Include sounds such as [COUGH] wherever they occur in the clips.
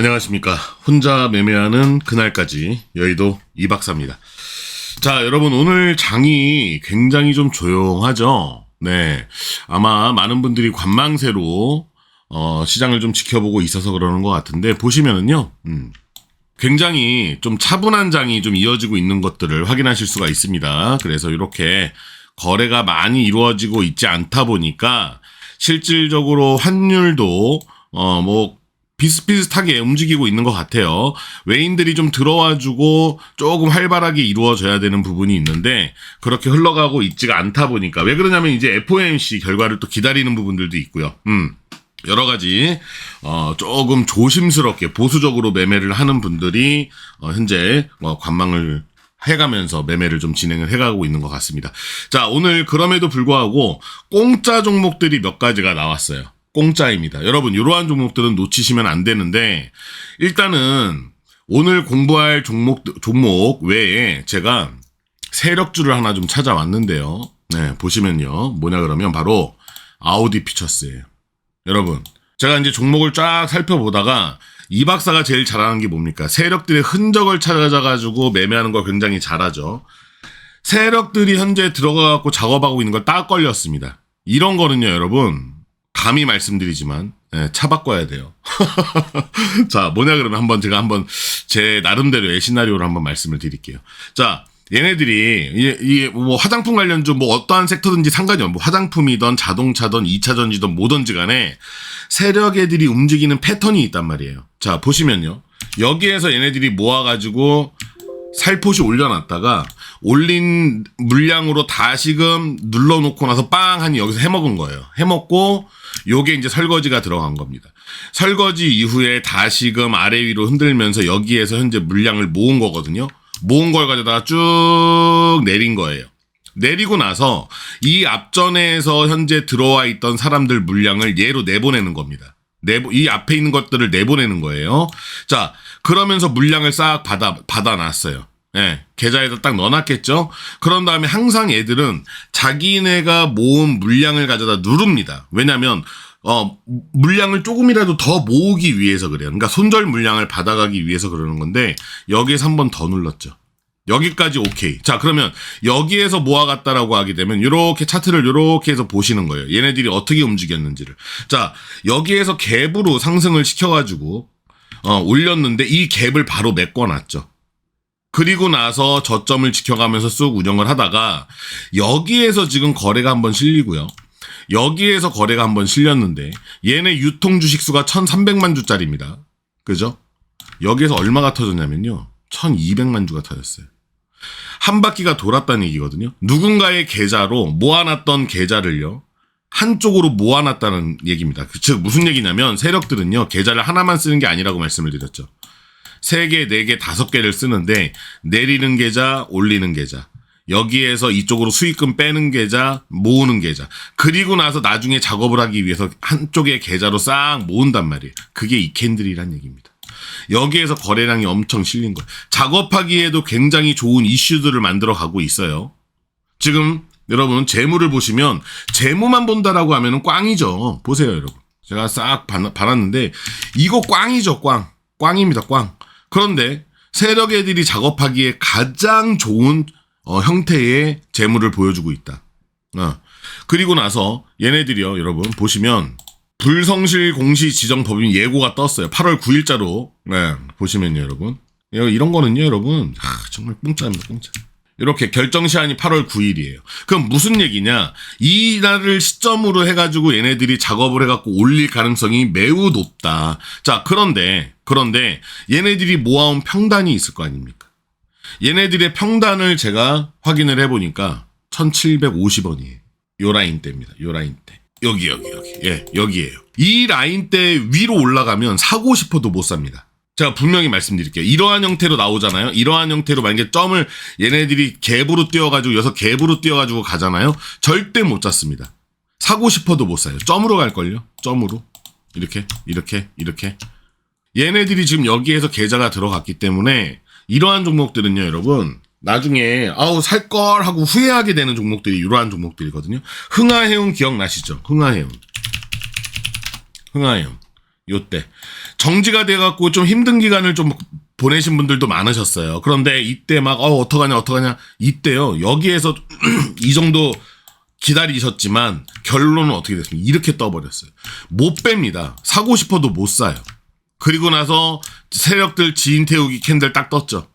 안녕하십니까. 혼자 매매하는 그날까지 여의도 이박사입니다. 자, 여러분, 오늘 장이 굉장히 좀 조용하죠? 네. 아마 많은 분들이 관망세로, 어, 시장을 좀 지켜보고 있어서 그러는 것 같은데, 보시면은요, 음, 굉장히 좀 차분한 장이 좀 이어지고 있는 것들을 확인하실 수가 있습니다. 그래서 이렇게 거래가 많이 이루어지고 있지 않다 보니까 실질적으로 환율도 어 뭐 비슷비슷하게 움직이고 있는 것 같아요. 외인들이 좀 들어와주고 조금 활발하게 이루어져야 되는 부분이 있는데 그렇게 흘러가고 있지가 않다 보니까 왜 그러냐면 이제 FOMC 결과를 또 기다리는 부분들도 있고요. 음. 여러 가지 어 조금 조심스럽게 보수적으로 매매를 하는 분들이 어 현재 어 관망을 해가면서 매매를 좀 진행을 해가고 있는 것 같습니다. 자 오늘 그럼에도 불구하고 공짜 종목들이 몇 가지가 나왔어요. 공짜입니다. 여러분 이러한 종목들은 놓치시면 안 되는데 일단은 오늘 공부할 종목 종목 외에 제가 세력주를 하나 좀 찾아왔는데요. 네 보시면요 뭐냐 그러면 바로 아우디 피처스예요. 여러분, 제가 이제 종목을 쫙 살펴보다가 이 박사가 제일 잘하는 게 뭡니까? 세력들의 흔적을 찾아가지고 매매하는 걸 굉장히 잘하죠. 세력들이 현재 들어가갖고 작업하고 있는 걸 딱 걸렸습니다. 이런 거는요, 여러분, 감히 말씀드리지만, 예, 차 바꿔야 돼요. [LAUGHS] 자, 뭐냐 그러면 한번 제가 한번 제 나름대로의 시나리오를 한번 말씀을 드릴게요. 자, 얘네들이 이게, 이게 뭐 화장품 관련주 뭐 어떠한 섹터든지 상관이 없고 뭐 화장품이든 자동차든 2차 전지든 뭐든지 간에 세력 애들이 움직이는 패턴이 있단 말이에요. 자, 보시면요. 여기에서 얘네들이 모아 가지고 살포시 올려놨다가 올린 물량으로 다시금 눌러놓고 나서 빵 하니 여기서 해먹은 거예요. 해먹고 요게 이제 설거지가 들어간 겁니다. 설거지 이후에 다시금 아래 위로 흔들면서 여기에서 현재 물량을 모은 거거든요. 모은 걸 가져다가 쭉 내린 거예요. 내리고 나서 이 앞전에서 현재 들어와 있던 사람들 물량을 얘로 내보내는 겁니다. 내보, 이 앞에 있는 것들을 내보내는 거예요. 자, 그러면서 물량을 싹 받아, 받아놨어요. 예, 계좌에다 딱 넣어놨겠죠? 그런 다음에 항상 얘들은 자기네가 모은 물량을 가져다 누릅니다. 왜냐면, 어, 물량을 조금이라도 더 모으기 위해서 그래요. 그러니까 손절 물량을 받아가기 위해서 그러는 건데, 여기에서 한 번 더 눌렀죠. 여기까지 오케이. 자, 그러면 여기에서 모아갔다라고 하게 되면 이렇게 차트를 이렇게 해서 보시는 거예요. 얘네들이 어떻게 움직였는지를. 자, 여기에서 갭으로 상승을 시켜가지고 어, 올렸는데 이 갭을 바로 메꿔놨죠. 그리고 나서 저점을 지켜가면서 쑥 운영을 하다가 여기에서 지금 거래가 한번 실리고요. 여기에서 거래가 한번 실렸는데 얘네 유통 주식 수가 1,300만 주짜리입니다. 그죠? 여기에서 얼마가 터졌냐면요. 1,200만 주가 터졌어요. 한 바퀴가 돌았다는 얘기거든요. 누군가의 계좌로 모아놨던 계좌를요. 한쪽으로 모아놨다는 얘기입니다. 즉 무슨 얘기냐면 세력들은요. 계좌를 하나만 쓰는 게 아니라고 말씀을 드렸죠. 세 개, 네 개, 다섯 개를 쓰는데 내리는 계좌, 올리는 계좌. 여기에서 이쪽으로 수익금 빼는 계좌, 모으는 계좌. 그리고 나서 나중에 작업을 하기 위해서 한쪽의 계좌로 싹 모은단 말이에요. 그게 이 캔들이란 얘기입니다. 여기에서 거래량이 엄청 실린 거예요. 작업하기에도 굉장히 좋은 이슈들을 만들어 가고 있어요. 지금 여러분 재무를 보시면 재무만 본다라고 하면은 꽝이죠. 보세요, 여러분. 제가 싹 봐놨는데 이거 꽝이죠, 꽝. 꽝입니다, 꽝. 그런데 세력 애들이 작업하기에 가장 좋은 어, 형태의 재무를 보여주고 있다. 어. 그리고 나서 얘네들이요, 여러분 보시면 불성실 공시 지정 법인 예고가 떴어요. 8월 9일자로 네, 보시면요, 여러분. 이런 거는요, 여러분 아, 정말 공짜입니다, 공짜. 이렇게 결정 시한이 8월 9일이에요. 그럼 무슨 얘기냐? 이 날을 시점으로 해가지고 얘네들이 작업을 해갖고 올릴 가능성이 매우 높다. 자, 그런데, 그런데 얘네들이 모아온 평단이 있을 거 아닙니까? 얘네들의 평단을 제가 확인을 해보니까 1750원이에요. 요 라인대입니다. 요 라인대. 여기, 여기, 여기. 예, 여기에요. 이 라인대 위로 올라가면 사고 싶어도 못 삽니다. 제가 분명히 말씀드릴게요. 이러한 형태로 나오잖아요. 이러한 형태로 만약에 점을 얘네들이 갭으로 뛰어가지고 여기서 갭으로 뛰어가지고 가잖아요. 절대 못 잡습니다. 사고 싶어도 못 사요. 점으로 갈걸요? 점으로. 이렇게, 이렇게, 이렇게. 얘네들이 지금 여기에서 계좌가 들어갔기 때문에 이러한 종목들은요, 여러분. 나중에 아우 살 걸 하고 후회하게 되는 종목들이 이러한 종목들이거든요. 흥하해운 기억나시죠? 흥하해운. 흥하해운. 요때 정지가 돼갖고 좀 힘든 기간을 좀 보내신 분들도 많으셨어요. 그런데 이때 막 어, 어떡하냐 어떡하냐 이때요 여기에서 [CLEARS THROAT] 이 정도 기다리셨지만 결론은 어떻게 됐습니까? 이렇게 떠버렸어요. 못 뺍니다. 사고 싶어도 못 사요. 그리고 나서 세력들 지인 태우기 캔들 딱 떴죠.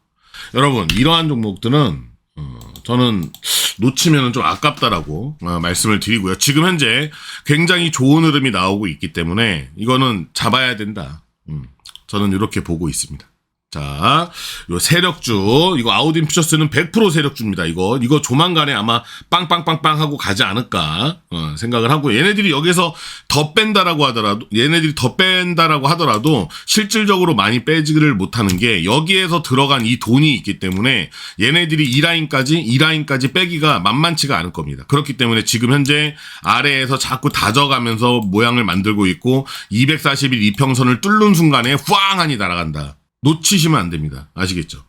여러분 이러한 종목들은 어, 저는 놓치면 좀 아깝다라고 어, 말씀을 드리고요. 지금 현재 굉장히 좋은 흐름이 나오고 있기 때문에 이거는 잡아야 된다. 음, 저는 이렇게 보고 있습니다. 자, 요 세력주, 이거 아우딘 퓨처스는 100% 세력주입니다. 이거, 이거 조만간에 아마 빵빵빵빵 하고 가지 않을까, 어, 생각을 하고, 얘네들이 여기서 더 뺀다라고 하더라도, 얘네들이 더 뺀다라고 하더라도, 실질적으로 많이 빼지를 못하는 게, 여기에서 들어간 이 돈이 있기 때문에, 얘네들이 2라인까지, 2라인까지 빼기가 만만치가 않을 겁니다. 그렇기 때문에 지금 현재 아래에서 자꾸 다져가면서 모양을 만들고 있고, 241 이평선을 뚫는 순간에 후앙하니 날아간다. 놓치시면 안 됩니다. 아시겠죠?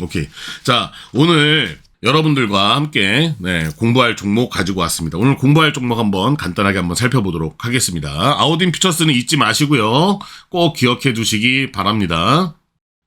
오케이. 자, 오늘 여러분들과 함께 네, 공부할 종목 가지고 왔습니다. 오늘 공부할 종목 한번 간단하게 한번 살펴보도록 하겠습니다. 아우딘 퓨처스는 잊지 마시고요. 꼭 기억해 두시기 바랍니다.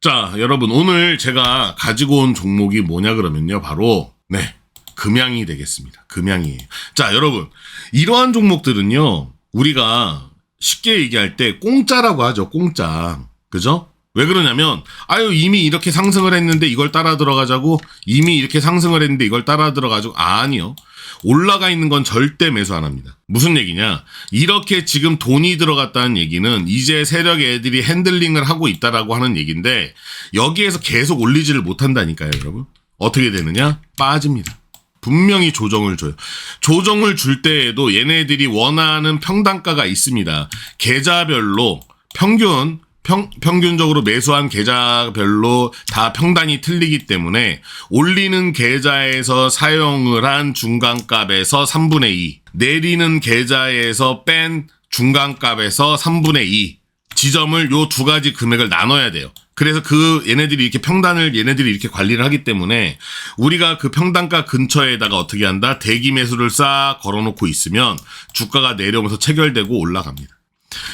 자, 여러분 오늘 제가 가지고 온 종목이 뭐냐 그러면요. 바로 네. 금양이 되겠습니다. 금양이에요. 자, 여러분. 이러한 종목들은요. 우리가 쉽게 얘기할 때 공짜라고 하죠. 공짜. 그죠? 왜 그러냐면 아유 이미 이렇게 상승을 했는데 이걸 따라 들어가자고 이미 이렇게 상승을 했는데 이걸 따라 들어가자고. 아니요. 올라가 있는 건 절대 매수 안 합니다. 무슨 얘기냐? 이렇게 지금 돈이 들어갔다는 얘기는 이제 세력 애들이 핸들링을 하고 있다라고 하는 얘기인데 여기에서 계속 올리지를 못한다니까요 여러분. 어떻게 되느냐? 빠집니다. 분명히 조정을 줘요. 조정을 줄 때에도 얘네들이 원하는 평단가가 있습니다. 계좌별로 평균 평, 평균적으로 매수한 계좌별로 다 평단이 틀리기 때문에 올리는 계좌에서 사용을 한 중간값에서 3분의 2, 내리는 계좌에서 뺀 중간값에서 3분의 2 지점을 요 두 가지 금액을 나눠야 돼요. 그래서 그 얘네들이 이렇게 평단을 얘네들이 이렇게 관리를 하기 때문에 우리가 그 평단가 근처에다가 어떻게 한다? 대기 매수를 싹 걸어놓고 있으면 주가가 내려오면서 체결되고 올라갑니다.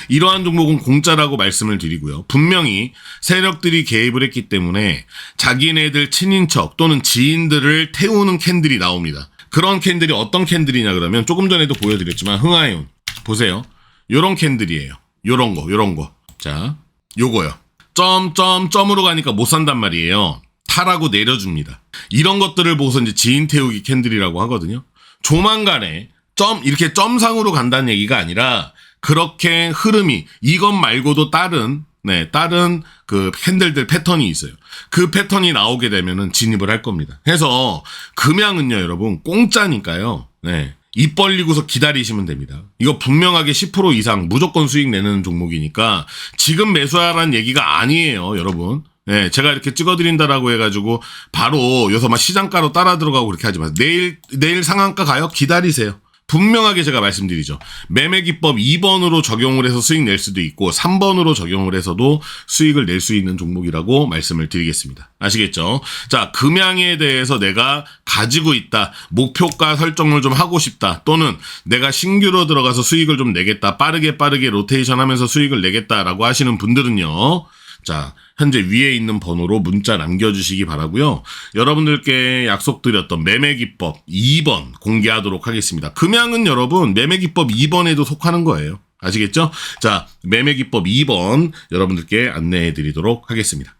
이러한 종목은 공짜라고 말씀을 드리고요. 분명히 세력들이 개입을 했기 때문에 자기네들 친인척 또는 지인들을 태우는 캔들이 나옵니다. 그런 캔들이 어떤 캔들이냐 그러면 조금 전에도 보여드렸지만 흥하이온 보세요. 요런 캔들이에요. 요런 거, 요런 거. 자, 요거요. 점, 점, 점으로 가니까 못 산단 말이에요. 타라고 내려줍니다. 이런 것들을 보고서 이제 지인 태우기 캔들이라고 하거든요. 조만간에 점, 이렇게 점상으로 간다는 얘기가 아니라 그렇게 흐름이 이것 말고도 다른 네, 다른 그 캔들들 패턴이 있어요. 그 패턴이 나오게 되면은 진입을 할 겁니다. 해서 금양은요, 여러분, 공짜니까요. 네. 입 벌리고서 기다리시면 됩니다. 이거 분명하게 10% 이상 무조건 수익 내는 종목이니까 지금 매수하라는 얘기가 아니에요, 여러분. 네, 제가 이렇게 찍어드린다라고 해가지고 바로 여기서 막 시장가로 따라 들어가고 그렇게 하지 마세요. 내일, 내일 상한가 가요? 기다리세요. 분명하게 제가 말씀드리죠. 매매 기법 2번으로 적용을 해서 수익 낼 수도 있고 3번으로 적용을 해서도 수익을 낼 수 있는 종목이라고 말씀을 드리겠습니다. 아시겠죠? 자, 금양에 대해서 내가 가지고 있다. 목표가 설정을 좀 하고 싶다. 또는 내가 신규로 들어가서 수익을 좀 내겠다. 빠르게 빠르게 로테이션 하면서 수익을 내겠다라고 하시는 분들은요. 자, 현재 위에 있는 번호로 문자 남겨주시기 바라고요. 여러분들께 약속드렸던 매매기법 2번 공개하도록 하겠습니다. 금양은 여러분 매매기법 2번에도 속하는 거예요. 아시겠죠? 자, 매매기법 2번 여러분들께 안내해 드리도록 하겠습니다.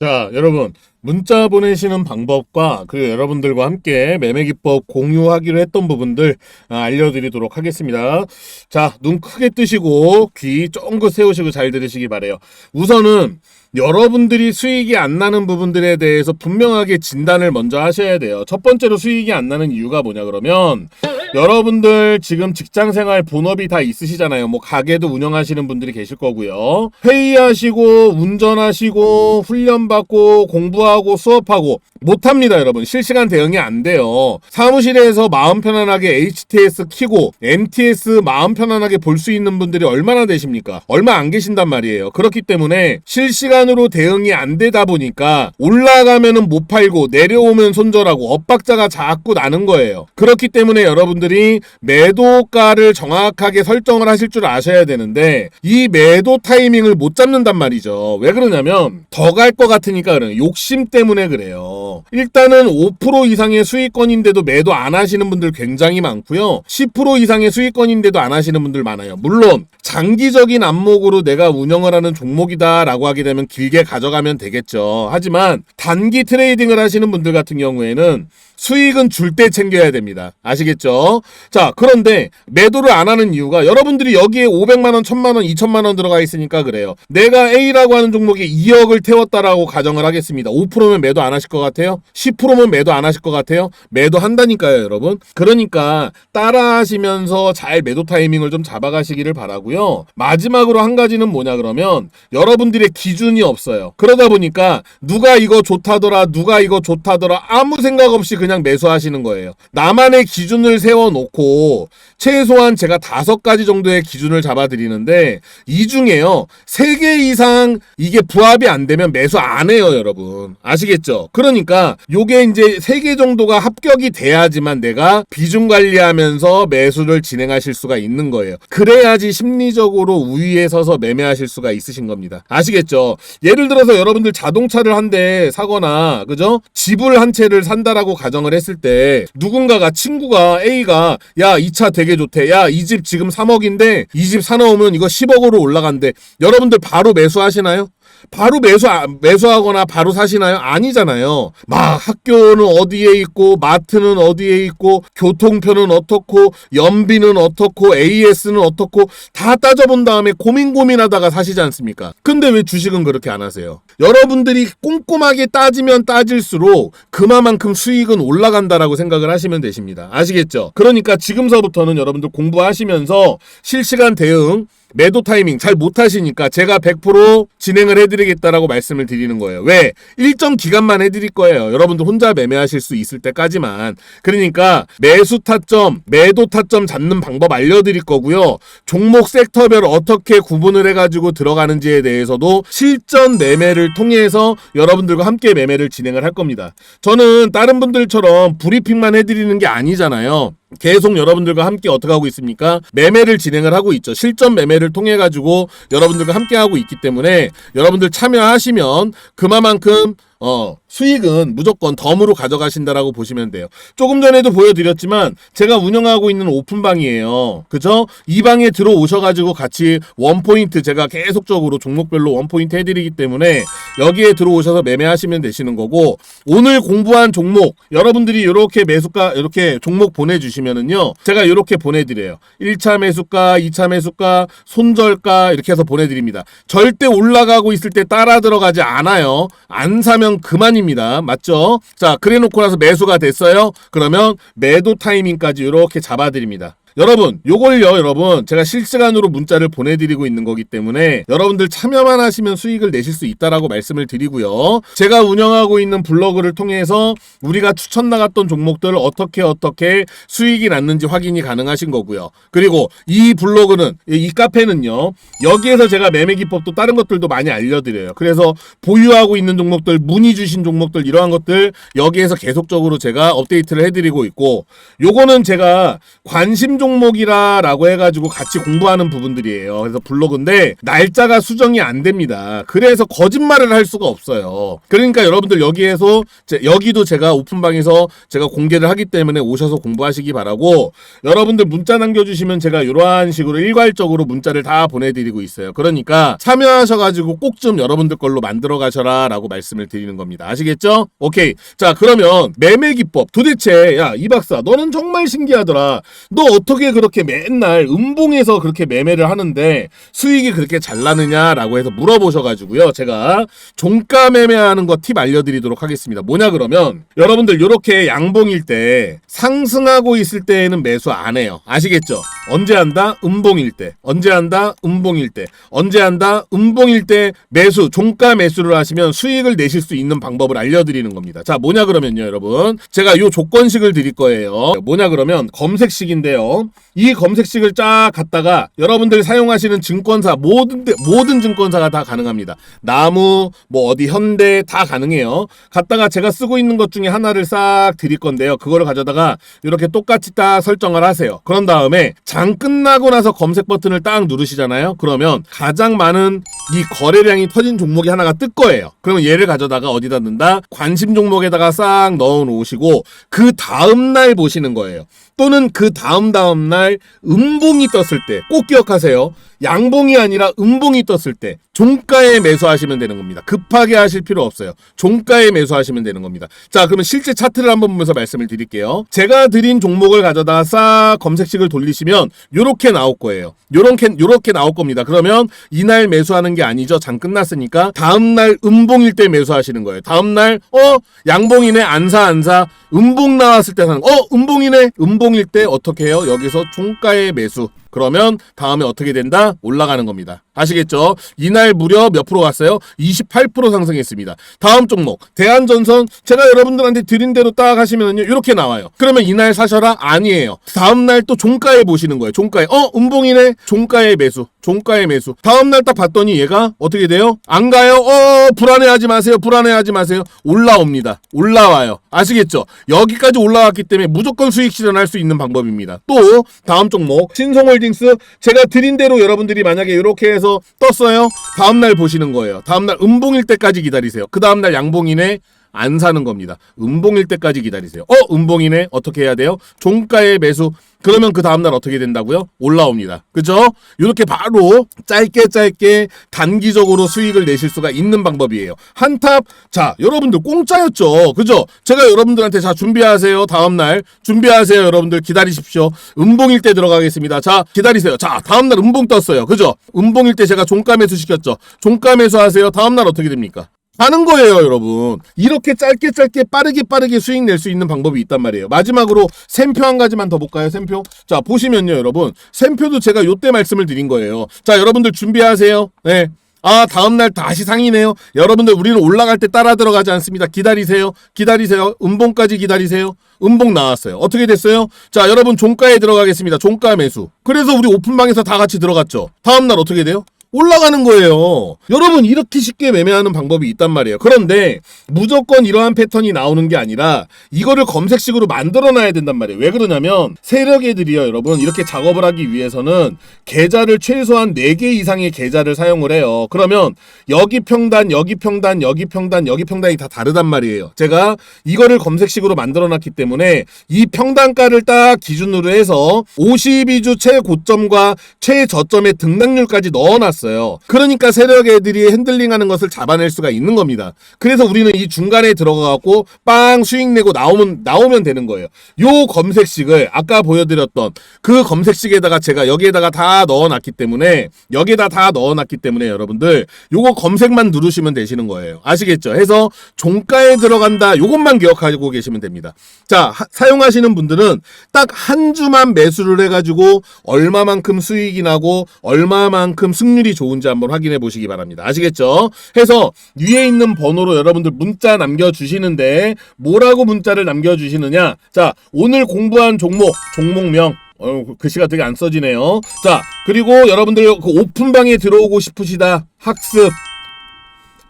자, 여러분. 문자 보내시는 방법과 그 여러분들과 함께 매매 기법 공유하기로 했던 부분들 아, 알려드리도록 하겠습니다. 자, 눈 크게 뜨시고 귀 쫑긋 세우시고 잘 들으시기 바래요. 우선은 여러분들이 수익이 안 나는 부분들에 대해서 분명하게 진단을 먼저 하셔야 돼요. 첫 번째로 수익이 안 나는 이유가 뭐냐 그러면 여러분들 지금 직장 생활 본업이 다 있으시잖아요. 뭐 가게도 운영하시는 분들이 계실 거고요. 회의하시고 운전하시고 훈련 받고 공부하고 공부하고 수업하고 못합니다, 여러분. 실시간 대응이 안 돼요. 사무실에서 마음 편안하게 HTS 키고 MTS 마음 편안하게 볼 수 있는 분들이 얼마나 되십니까? 얼마 안 계신단 말이에요. 그렇기 때문에 실시간으로 대응이 안 되다 보니까 올라가면은 못 팔고 내려오면 손절하고 엇박자가 자꾸 나는 거예요. 그렇기 때문에 여러분들이 매도가를 정확하게 설정을 하실 줄 아셔야 되는데 이 매도 타이밍을 못 잡는단 말이죠. 왜 그러냐면 더 갈 것 같으니까. 욕심 때문에 그래요. 일단은 5% 이상의 수익권인데도 매도 안 하시는 분들 굉장히 많고요. 10% 이상의 수익권인데도 안 하시는 분들 많아요. 물론 장기적인 안목으로 내가 운영을 하는 종목이다라고 하게 되면 길게 가져가면 되겠죠. 하지만 단기 트레이딩을 하시는 분들 같은 경우에는 수익은 줄 때 챙겨야 됩니다. 아시겠죠? 자, 그런데 매도를 안 하는 이유가 여러분들이 여기에 500만 원, 1000만 원, 2000만 원 들어가 있으니까 그래요. 내가 A라고 하는 종목에 2억을 태웠다라고 가정을 하겠습니다. 5%면 매도 안 하실 것 같아요? 10%면 매도 안 하실 것 같아요? 매도 한다니까요, 여러분. 그러니까 따라 하시면서 잘 매도 타이밍을 좀 잡아가시기를 바라고요. 마지막으로 한 가지는 뭐냐 그러면 여러분들의 기준이 없어요. 그러다 보니까 누가 이거 좋다더라, 누가 이거 좋다더라 아무 생각 없이 그냥 매수하시는 거예요. 나만의 기준을 세워놓고 최소한 제가 다섯 가지 정도의 기준을 잡아드리는데 이 중에요 세 개 이상 이게 부합이 안 되면 매수 안 해요, 여러분. 아시겠죠? 그러니까 요게 이제 세 개 정도가 합격이 돼야지만 내가 비중 관리하면서 매수를 진행하실 수가 있는 거예요. 그래야지 심리적으로 우위에 서서 매매하실 수가 있으신 겁니다. 아시겠죠? 예를 들어서 여러분들 자동차를 한 대 사거나 그죠? 집을 한 채를 산다라고 가정 을 했을 때 누군가가 친구가 A가 야 이 차 되게 좋대. 야 이 집 지금 3억인데 이 집 사놓으면 이거 10억으로 올라간대. 여러분들 바로 매수하시나요? 바로 매수 매수하거나 바로 사시나요? 아니잖아요. 막 학교는 어디에 있고 마트는 어디에 있고 교통편은 어떻고 연비는 어떻고 AS는 어떻고 다 따져본 다음에 고민 고민하다가 사시지 않습니까? 근데 왜 주식은 그렇게 안 하세요? 여러분들이 꼼꼼하게 따지면 따질수록 그만큼 수익은 올라간다라고 생각을 하시면 되십니다. 아시겠죠? 그러니까 지금서부터는 여러분들 공부하시면서 실시간 대응 매도 타이밍 잘 못하시니까 제가 100% 진행을 해드리겠다라고 말씀을 드리는 거예요. 왜? 일정 기간만 해드릴 거예요. 여러분들 혼자 매매하실 수 있을 때까지만. 그러니까 매수 타점, 매도 타점 잡는 방법 알려드릴 거고요. 종목 섹터별 어떻게 구분을 해가지고 들어가는지에 대해서도 실전 매매를 통해서 여러분들과 함께 매매를 진행을 할 겁니다. 저는 다른 분들처럼 브리핑만 해드리는 게 아니잖아요. 계속 여러분들과 함께 어떻게 하고 있습니까? 매매를 진행을 하고 있죠. 실전 매매를 통해 가지고 여러분들과 함께 하고 있기 때문에 여러분들 참여하시면 그만큼 어, 수익은 무조건 덤으로 가져가신다라고 보시면 돼요. 조금 전에도 보여드렸지만 제가 운영하고 있는 오픈방이에요. 그죠? 이 방에 들어오셔가지고 같이 원포인트 제가 계속적으로 종목별로 원포인트 해드리기 때문에 여기에 들어오셔서 매매하시면 되시는 거고 오늘 공부한 종목 여러분들이 이렇게 매수가 이렇게 종목 보내주시면은요 제가 이렇게 보내드려요. 1차 매수가, 2차 매수가, 손절가 이렇게 해서 보내드립니다. 절대 올라가고 있을 때 따라 들어가지 않아요. 안 사면 그만입니다. 맞죠? 자, 그래 놓고 나서 매수가 됐어요? 그러면 매도 타이밍까지 이렇게 잡아드립니다. 여러분, 요걸요, 여러분. 제가 실시간으로 문자를 보내드리고 있는 거기 때문에 여러분들 참여만 하시면 수익을 내실 수 있다라고 말씀을 드리고요. 제가 운영하고 있는 블로그를 통해서 우리가 추천 나갔던 종목들을 어떻게 어떻게 수익이 났는지 확인이 가능하신 거고요. 그리고 이 블로그는, 이 카페는요, 여기에서 제가 매매 기법도 다른 것들도 많이 알려드려요. 그래서 보유하고 있는 종목들, 문의 주신 종목들, 이러한 것들 여기에서 계속적으로 제가 업데이트를 해드리고 있고, 요거는 제가 관심 종 목이라라고 해가지고 같이 공부하는 부분들이에요. 그래서 블로그인데 날짜가 수정이 안 됩니다. 그래서 거짓말을 할 수가 없어요. 그러니까 여러분들 여기에서 제- 여기도 제가 오픈방에서 제가 공개를 하기 때문에 오셔서 공부하시기 바라고 여러분들 문자 남겨주시면 제가 이러한 식으로 일괄적으로 문자를 다 보내드리고 있어요. 그러니까 참여하셔가지고 꼭 좀 여러분들 걸로 만들어 가셔라라고 말씀을 드리는 겁니다. 아시겠죠? 오케이. 자 그러면 매매 기법 도대체 야 이 박사 너는 정말 신기하더라. 너 어떻게 어떻게 그렇게 맨날 음봉에서 그렇게 매매를 하는데 수익이 그렇게 잘 나느냐라고 해서 물어보셔가지고요. 제가 종가 매매하는 거 팁 알려드리도록 하겠습니다. 뭐냐 그러면 여러분들 이렇게 양봉일 때 상승하고 있을 때에는 매수 안 해요. 아시겠죠? 언제 한다? 음봉일 때. 언제 한다? 음봉일 때. 언제 한다? 음봉일 때 매수, 종가 매수를 하시면 수익을 내실 수 있는 방법을 알려드리는 겁니다. 자, 뭐냐 그러면요, 여러분. 제가 요 조건식을 드릴 거예요. 뭐냐 그러면 검색식인데요. 이 검색식을 쫙 갖다가 여러분들 사용하시는 증권사 모든 데- 모든 증권사가 다 가능합니다. 나무 뭐 어디 현대 다 가능해요. 갖다가 제가 쓰고 있는 것 중에 하나를 싹 드릴 건데요. 그거를 가져다가 이렇게 똑같이 딱 설정을 하세요. 그런 다음에 장 끝나고 나서 검색 버튼을 딱 누르시잖아요. 그러면 가장 많은 이 거래량이 터진 종목이 하나가 뜰 거예요. 그러면 얘를 가져다가 어디다 넣는다? 관심 종목에다가 싹 넣어 놓으시고 그 다음 날 보시는 거예요. 또는 그 다음 다음 날 음봉이 떴을 때 꼭 기억하세요. 양봉이 아니라 음봉이 떴을 때 종가에 매수하시면 되는 겁니다. 급하게 하실 필요 없어요. 종가에 매수하시면 되는 겁니다. 자, 그러면 실제 차트를 한번 보면서 말씀을 드릴게요. 제가 드린 종목을 가져다 싹 검색식을 돌리시면 요렇게 나올 거예요. 요렇게 요렇게 나올 겁니다. 그러면 이날 매수하는 게 아니죠. 장 끝났으니까 다음 날 음봉일 때 매수하시는 거예요. 다음 날 어, 양봉이네 안사 안사. 음봉 나왔을 때 사는 거. 어, 음봉이네. 음봉일 때 어떻게 해요? 여기서 종가에 매수. 그러면 다음에 어떻게 된다? 올라가는 겁니다. 아시겠죠? 이날 무려 몇 프로 갔어요? 28% 상승했습니다. 다음 종목 대한전선 제가 여러분들한테 드린 대로 딱 하시면요 이렇게 나와요. 그러면 이날 사셔라? 아니에요. 다음 날 또 종가에 보시는 거예요. 종가에 어 음봉이네. 종가에 매수. 종가에 매수. 다음 날 딱 봤더니 얘가 어떻게 돼요? 안 가요? 어 불안해하지 마세요. 불안해하지 마세요. 올라옵니다. 올라와요. 아시겠죠? 여기까지 올라왔기 때문에 무조건 수익 실현할 수 있는 방법입니다. 또 다음 종목 신성 홀딩스 제가 드린 대로 여러분들이 만약에 이렇게 해서 떴어요. 다음 날 보시는 거예요. 다음 날 음봉일 때까지 기다리세요. 그 다음 날 양봉이네. 안 사는 겁니다. 음봉일 때까지 기다리세요. 어, 음봉이네. 어떻게 해야 돼요? 종가에 매수. 그러면 그 다음날 어떻게 된다고요? 올라옵니다. 그죠? 이렇게 바로 짧게 짧게 단기적으로 수익을 내실 수가 있는 방법이에요. 한탑, 자, 여러분들 공짜였죠. 그죠? 제가 여러분들한테 자, 준비하세요. 다음날. 준비하세요. 여러분들 기다리십시오. 음봉일 때 들어가겠습니다. 자, 기다리세요. 자, 다음날 음봉 떴어요. 그죠? 음봉일 때 제가 종가 매수 시켰죠. 종가 매수 하세요. 다음날 어떻게 됩니까? 하는 거예요, 여러분. 이렇게 짧게 짧게 빠르게 빠르게 수익 낼 수 있는 방법이 있단 말이에요. 마지막으로 샘표 한 가지만 더 볼까요, 샘표? 자, 보시면요, 여러분. 샘표도 제가 요때 말씀을 드린 거예요. 자, 여러분들 준비하세요. 네. 아, 다음날 다시 상이네요. 여러분들, 우리는 올라갈 때 따라 들어가지 않습니다. 기다리세요. 기다리세요. 음봉까지 기다리세요. 음봉 나왔어요. 어떻게 됐어요? 자, 여러분, 종가에 들어가겠습니다. 종가 매수. 그래서 우리 오픈방에서 다 같이 들어갔죠. 다음날 어떻게 돼요? 올라가는 거예요. 여러분 이렇게 쉽게 매매하는 방법이 있단 말이에요. 그런데 무조건 이러한 패턴이 나오는 게 아니라 이거를 검색식으로 만들어 놔야 된단 말이에요. 왜 그러냐면 세력 애들이요, 여러분. 이렇게 작업을 하기 위해서는 계좌를 최소한 4개 이상의 계좌를 사용을 해요. 그러면 여기 평단, 여기 평단, 여기 평단, 여기 평단이 다 다르단 말이에요. 제가 이거를 검색식으로 만들어 놨기 때문에 이 평단가를 딱 기준으로 해서 52주 최고점과 최저점의 등락률까지 넣어 놨어요. 그러니까 세력 애들이 핸들링하는 것을 잡아낼 수가 있는 겁니다. 그래서 우리는 이 중간에 들어가 갖고 빵 수익 내고 나오면 나오면 되는 거예요. 요 검색식을 아까 보여드렸던 그 검색식에다가 제가 여기에다가 다 넣어놨기 때문에 여기에다 다 넣어놨기 때문에 여러분들 요거 검색만 누르시면 되시는 거예요. 아시겠죠? 해서 종가에 들어간다. 요것만 기억하고 계시면 됩니다. 자 하- 사용하시는 분들은 딱 한 주만 매수를 해가지고 얼마만큼 수익이 나고 얼마만큼 승률 이 좋은지 한번 확인해 보시기 바랍니다. 아시겠죠? 해서 위에 있는 번호로 여러분들 문자 남겨주시는데 뭐라고 문자를 남겨주시느냐? 자, 오늘 공부한 종목, 종목명. 어, 글씨가 되게 안 써지네요. 자, 그리고 여러분들 그 오픈방에 들어오고 싶으시다. 학습.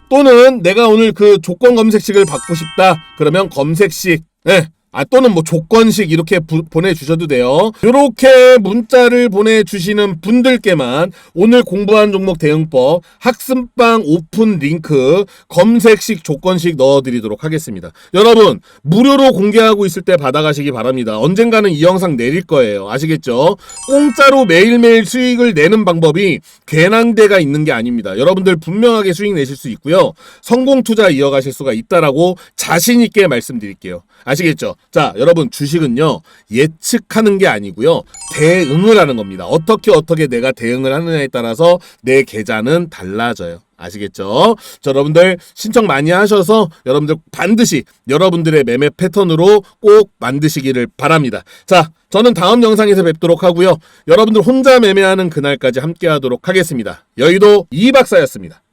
또는 내가 오늘 그 조건 검색식을 받고 싶다. 그러면 검색식. 네. 아 또는 뭐 조건식 이렇게 부- 보내주셔도 돼요. 이렇게 문자를 보내주시는 분들께만 오늘 공부한 종목 대응법 학습방 오픈 링크 검색식 조건식 넣어드리도록 하겠습니다. 여러분 무료로 공개하고 있을 때 받아가시기 바랍니다. 언젠가는 이 영상 내릴 거예요. 아시겠죠? 공짜로 매일매일 수익을 내는 방법이 괜한데가 있는 게 아닙니다. 여러분들 분명하게 수익 내실 수 있고요. 성공 투자 이어가실 수가 있다라고 자신 있게 말씀드릴게요. 아시겠죠? 자, 여러분 주식은요. 예측하는 게 아니고요. 대응을 하는 겁니다. 어떻게 어떻게 내가 대응을 하느냐에 따라서 내 계좌는 달라져요. 아시겠죠? 자, 여러분들 신청 많이 하셔서 여러분들 반드시 여러분들의 매매 패턴으로 꼭 만드시기를 바랍니다. 자, 저는 다음 영상에서 뵙도록 하고요. 여러분들 혼자 매매하는 그날까지 함께 하도록 하겠습니다. 여의도 이 박사였습니다.